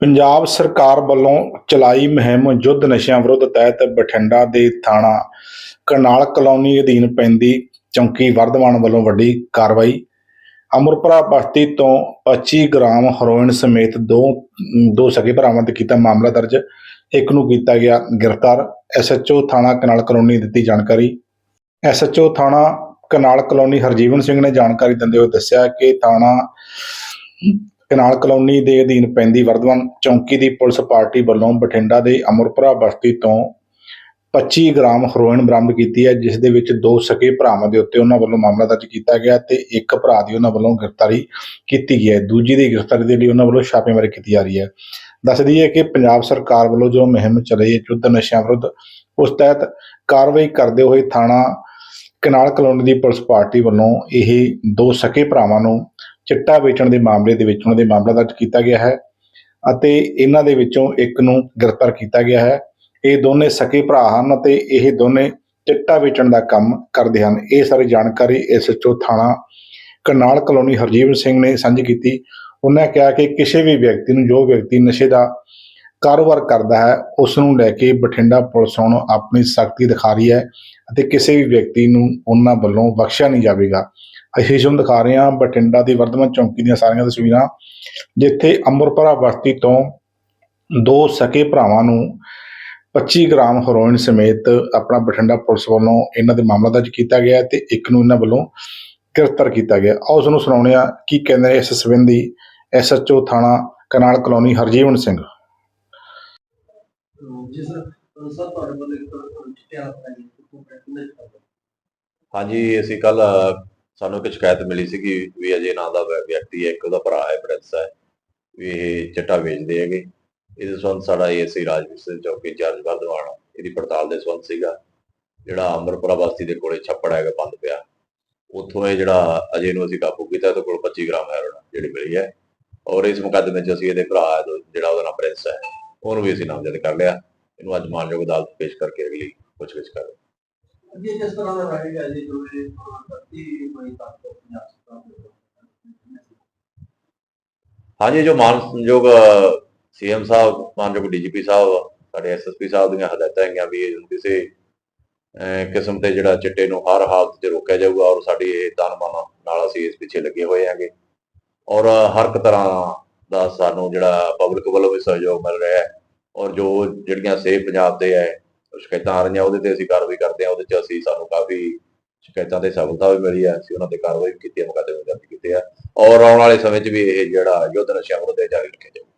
ਪੰਜਾਬ ਸਰਕਾਰ ਵੱਲੋਂ ਚਲਾਈ ਮੁਹਿੰਮ ਯੁੱਧ ਨਸ਼ਿਆਂ ਵਿਰੁੱਧ ਤਹਿਤ ਬਠਿੰਡਾ ਦੇ ਥਾਣਾ ਕਰਨਾਲ ਕਲੋਨੀ ਅਧੀਨ ਪੈਂਦੀ ਚੌਂਕੀ ਵਰਧਮਾਨ ਵੱਲੋਂ ਵੱਡੀ ਕਾਰਵਾਈ। ਅਮਰਪੁਰਾ ਬਸਤੀ ਤੋਂ 25 ਗ੍ਰਾਮ ਹੈਰੋਇਨ ਸਮੇਤ ਦੋ ਦੋ ਸਗੇ ਭਰਾਵਾਂ ਤੇ ਕੀਤਾ ਮਾਮਲਾ ਦਰਜ। ਇੱਕ ਨੂੰ ਕੀਤਾ ਗਿਆ ਗ੍ਰਿਫਤਾਰ। ਐਸਐਚਓ ਥਾਣਾ ਕਨਾਲ ਕਲੋਨੀ ਦਿੱਤੀ ਜਾਣਕਾਰੀ। ਐਸਐਚਓ ਥਾਣਾ ਕਨਾਲ ਕਲੋਨੀ ਹਰਜੀਵਨ ਸਿੰਘ ਨੇ ਜਾਣਕਾਰੀ ਦਿੰਦੇ ਹੋਏ ਦੱਸਿਆ ਕਿ ਥਾਣਾ ਕਨਾਲ ਕਲੋਨੀ ਦੇ ਅਧੀਨ ਪੈਂਦੀ ਵਰਧਮਾਨ ਚੌਂਕੀ ਦੀ ਪੁਲਿਸ ਪਾਰਟੀ ਵੱਲੋਂ ਬਠਿੰਡਾ ਦੇ ਅਮਰਪੁਰਾ ਬਸਤੀ ਤੋਂ 25 ਗ੍ਰਾਮ ਹੈਰੋਇਨ ਬਰਾਮਦ ਕੀਤੀ ਹੈ, ਜਿਸ ਦੇ ਵਿੱਚ ਦੋ ਸਕੇ ਭਰਾਵਾਂ ਦੇ ਉੱਤੇ ਉਹਨਾਂ ਵੱਲੋਂ ਮਾਮਲਾ ਦਰਜ ਕੀਤਾ ਗਿਆ ਤੇ ਇੱਕ ਭਰਾ ਦੀ ਉਹਨਾਂ ਵੱਲੋਂ ਗ੍ਰਿਫਤਾਰੀ ਕੀਤੀ ਗਈ ਹੈ। ਦੂਜੀ ਦੀ ਗ੍ਰਿਫਤਾਰੀ ਦੇ ਲਈ ਉਹਨਾਂ ਵੱਲੋਂ ਛਾਪੇਮਾਰੀ ਕੀਤੀ ਜਾ ਰਹੀ ਹੈ। ਦੱਸ ਦਈਏ ਕਿ ਪੰਜਾਬ ਸਰਕਾਰ ਵੱਲੋਂ ਜੋ ਮੁਹਿੰਮ ਚੱਲੀ ਹੈ ਯੁੱਧ ਨਸ਼ਿਆਂ ਵਿਰੁੱਧ, ਉਸ ਤਹਿਤ ਕਾਰਵਾਈ ਕਰਦੇ ਹੋਏ ਥਾਣਾ ਕਨਾਲ ਕਲੋਨੀ ਦੀ ਪੁਲਿਸ ਪਾਰਟੀ ਵੱਲੋਂ ਇਹ ਦੋ ਸਕੇ ਭਰਾਵਾਂ ਨੂੰ ਚਿੱਟਾ ਵੇਚਣ ਦੇ ਮਾਮਲੇ ਦੇ ਵਿੱਚ ਉਹਨਾਂ ਦੇ ਮਾਮਲਾ ਦਰਜ ਕੀਤਾ ਗਿਆ ਹੈ ਅਤੇ ਇਹਨਾਂ ਦੇ ਵਿੱਚੋਂ ਇੱਕ ਨੂੰ ਗ੍ਰਿਫਤਾਰ ਕੀਤਾ ਗਿਆ ਹੈ। ਇਹ ਦੋਨੇ ਸਕੇ ਭਰਾ ਹਨ ਅਤੇ ਇਹ ਦੋਨੇ ਚਿੱਟਾ ਵੇਚਣ ਦਾ ਕੰਮ ਕਰਦੇ ਹਨ। ਇਹ ਸਾਰੀ ਜਾਣਕਾਰੀ ਐਸਐਚਓ ਥਾਣਾ ਕਰਨਾਲ ਕਲੋਨੀ ਹਰਜੀਵ ਸਿੰਘ ਨੇ ਸਾਂਝੀ ਕੀਤੀ। ਉਹਨਾਂ ਕਿਹਾ ਕਿ ਕਿਸੇ ਵੀ ਵਿਅਕਤੀ ਨੂੰ ਜੋ ਵਿਅਕਤੀ ਨਸ਼ੇ ਦਾ ਕਾਰੋਬਾਰ ਕਰਦਾ ਹੈ ਉਸ ਨੂੰ ਲੈ ਕੇ ਬਠਿੰਡਾ ਪੁਲਿਸ ਹੁਣ ਆਪਣੀ ਸਖਤੀ ਦਿਖਾ ਰਹੀ ਹੈ ਅਤੇ ਕਿਸੇ ਵੀ ਵਿਅਕਤੀ ਨੂੰ ਉਹਨਾਂ ਵੱਲੋਂ ਬਖਸ਼ਿਆ ਨਹੀਂ ਜਾਵੇਗਾ। ਅਸੀਂ ਤੁਹਾਨੂੰ ਦਿਖਾ ਰਹੇ ਹਾਂ ਬਠਿੰਡਾ ਦੀ ਵਰਧਮਾਨ ਚੌਂਕੀ ਦੀਆਂ ਸਾਰੀਆਂ ਤਸਵੀਰਾਂ ਜਿੱਥੇ ਅੰਮ੍ਰਿਤਪੁਰਾ ਬਸਤੀ ਤੋਂ ਦੋ ਸਕੇ ਭਰਾਵਾਂ ਨੂੰ 25 ਗ੍ਰਾਮ ਹੈਰੋਇਨ ਸਮੇਤ ਆਪਣਾ ਬਠਿੰਡਾ ਪੁਲਿਸ ਵੱਲੋਂ ਇਹਨਾਂ ਦੇ ਮਾਮਲਾ ਦਰਜ ਕੀਤਾ ਗਿਆ ਤੇ ਇੱਕ ਨੂੰ ਇਹਨਾਂ ਵੱਲੋਂ ਗ੍ਰਿਫਤਾਰ ਕੀਤਾ ਗਿਆ ਆਓ ਉਸ ਨੂੰ ਸੁਣਾਉਂਦੇ ਹਾਂ ਕੀ ਕਹਿੰਦੇ ਨੇ ਇਸ ਸੰਬੰਧੀ ਐਸਐਚਓ ਥਾਣਾ canal colony Harjeevan Singh. Sir ਤੁਹਾਡੇ ਵੱਲੋਂ ਇੱਕ ਹਾਂਜੀ ਅਸੀਂ ਕੱਲ ਸਾਨੂੰ ਇੱਕ ਸ਼ਿਕਾਇਤ ਮਿਲੀ ਸੀਗੀ ਵੀ ਅਜੇ ਨਾਂ ਦਾ ਵਿਅਕਤੀ ਹੈ, ਇੱਕ ਉਹਦਾ ਭਰਾ ਹੈ ਪ੍ਰਿੰਸ ਹੈ, ਵੀ ਇਹ ਚਿੱਟਾ ਵੇਚਦੇ ਹੈਗੇ। ਇਹਦੇ ਸੰਬੰਧ ਸਾਡਾ ਏਸੀ ਰਾਜਵੀਰ ਸਿੰਘ ਚੌਕੀ ਇੰਚਾਰਜ ਵਰਧਵਾਨ ਇਹਦੀ ਪੜਤਾਲ ਦੇ ਸੰਬੰਧ ਸੀਗਾ। ਜਿਹੜਾ ਅੰਮ੍ਰਿਤਪੁਰਾ ਬਸਤੀ ਦੇ ਕੋਲੇ ਛੱਪੜ ਹੈਗਾ, ਬੰਦ ਪਿਆ। ਉੱਥੋਂ ਇਹ ਜਿਹੜਾ ਅਜੇ ਨੂੰ ਅਸੀਂ ਕਾਬੂ ਕੀਤਾ ਤੇ ਕੋਲ 25 ਗ੍ਰਾਮ ਹੈਰੋਇਨ ਜਿਹੜੀ ਮਿਲੀ ਹੈ। ਔਰ ਇਸ ਮੁਕੱਦਮੇ 'ਚ ਅਸੀਂ ਇਹਦੇ ਭਰਾ ਹੈ, ਜਿਹੜਾ ਉਹਦਾ ਨਾਮ ਪ੍ਰਿੰਸ ਹੈ, ਉਹਨੂੰ ਵੀ ਅਸੀਂ ਨਾਮਜ਼ਦ ਕਰ ਲਿਆ। ਇਹਨੂੰ ਅੱਜ ਮਾਨਯੋਗ ਅਦਾਲਤ ਪੇਸ਼ ਕਰਕੇ ਅਗਲੀ ਪੁੱਛਗਿੱਛ ਕਰ ਅੱਗੇ ਜਿਸ ਤਰ੍ਹਾਂ ਦਾ ਰਹੇਗਾ ਜੀ ਜੋ ਇਹ ਧਰਤੀ ਬੜੀ ਪੰਜਾਬ ਸਰਕਾਰ ਹਾਂਜੀ, ਜੋ ਮਾਨਯੋਗ ਸੀਐਮ ਸਾਹਿਬ, ਮਾਨਯੋਗ ਡੀਜੀਪੀ ਸਾਹਿਬ, ਸਾਡੇ ਐਸਐਸਪੀ ਸਾਹਿਬ ਦੀਆਂ ਹਦਾਇਤਾਂ ਹੈਗੀਆਂ ਵੀ ਕਿਸੇ ਕਿਸਮ ਤੇ ਜਿਹੜਾ ਚਿੱਟੇ ਨੂੰ ਹਰ ਹਾਲਤ 'ਚ ਰੋਕਿਆ ਜਾਊਗਾ ਔਰ ਸਾਡੀ ਇਹ ਤਨ ਨਾਲ ਅਸੀਂ ਇਸ ਪਿੱਛੇ ਲੱਗੇ ਹੋਏ ਹਾਂਗੇ। ਔਰ ਹਰ ਇੱਕ ਤਰ੍ਹਾਂ ਦਾ ਸਾਨੂੰ ਜਿਹੜਾ ਪਬਲਿਕ ਵੱਲੋਂ ਵੀ ਸਹਿਯੋਗ ਮਿਲ ਰਿਹਾ ਹੈ ਔਰ ਜੋ ਜਿਹੜੀਆਂ ਸੇਫ ਪੰਜਾਬ ਦੇ ਹੈ ਸ਼ਿਕਾਇਤਾਂ ਆ ਰਹੀਆਂ, ਉਹਦੇ ਤੇ ਅਸੀਂ ਕਾਰਵਾਈ ਕਰਦੇ ਹਾਂ, ਉਹਦੇ 'ਚ ਅਸੀਂ ਸਾਨੂੰ ਕਾਫੀ ਸ਼ਿਕਾਇਤਾਂ ਤੇ ਸਫਲਤਾ ਵੀ ਮਿਲੀ ਹੈ, ਅਸੀਂ ਉਹਨਾਂ ਤੇ ਕਾਰਵਾਈ ਵੀ ਕੀਤੀ ਹੈ, ਮੁਕੱਦਮੇ ਦਰਜ ਕੀਤੇ ਆ। ਔਰ ਆਉਣ ਵਾਲੇ ਸਮੇਂ 'ਚ ਵੀ ਇਹ ਜਿਹੜਾ ਯੁੱਧ ਨਸ਼ਿਆਂ ਵਿਰੁੱਧ ਇਹ ਜਾਰੀ ਰੱਖਿਆ ਜਾਊਗਾ।